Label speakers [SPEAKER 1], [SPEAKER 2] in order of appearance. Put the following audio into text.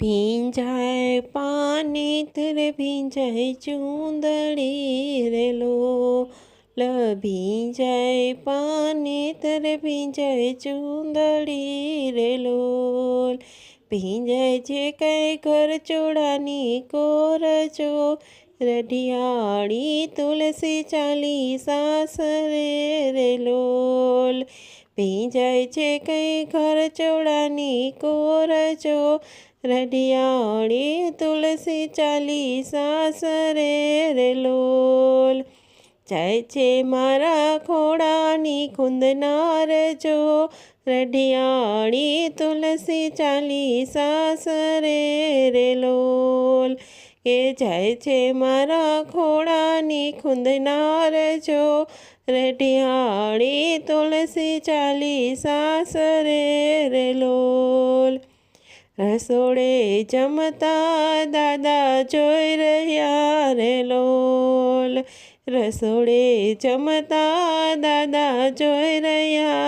[SPEAKER 1] ભીંજાય પાનેતર ભીંજાય ચૂંદડી રે લોલ ભીંજાય પાનેતર ભીંજાય ચૂંદડી રે લોલ ભીંજાય છે કઈ ઘર ચોડાની કોરજો રઢિયાળી તુલસી ચાલી સાસરે રે લોલ ભીંજાય છે કઈ ઘર ચોળાની કોરજો રઢિયાળી તુલસી ચાલી સાસરે રે લોલ. જાય છે મારા ખોડાની ખૂંદનાર જો. રઢિયાળી તુલસી ચાલી સાસરે રે લોલ. કે જાય છે મારા ખોડાની ખુંદનાર જો. રેઢિયાળી તુલસી ચાલી સાસરે રે લોલ. રસોડે જમતા દાદા જોઈ રહ્યા રે લોલ. રસોડે જમતા દાદા જોઈ રહ્યા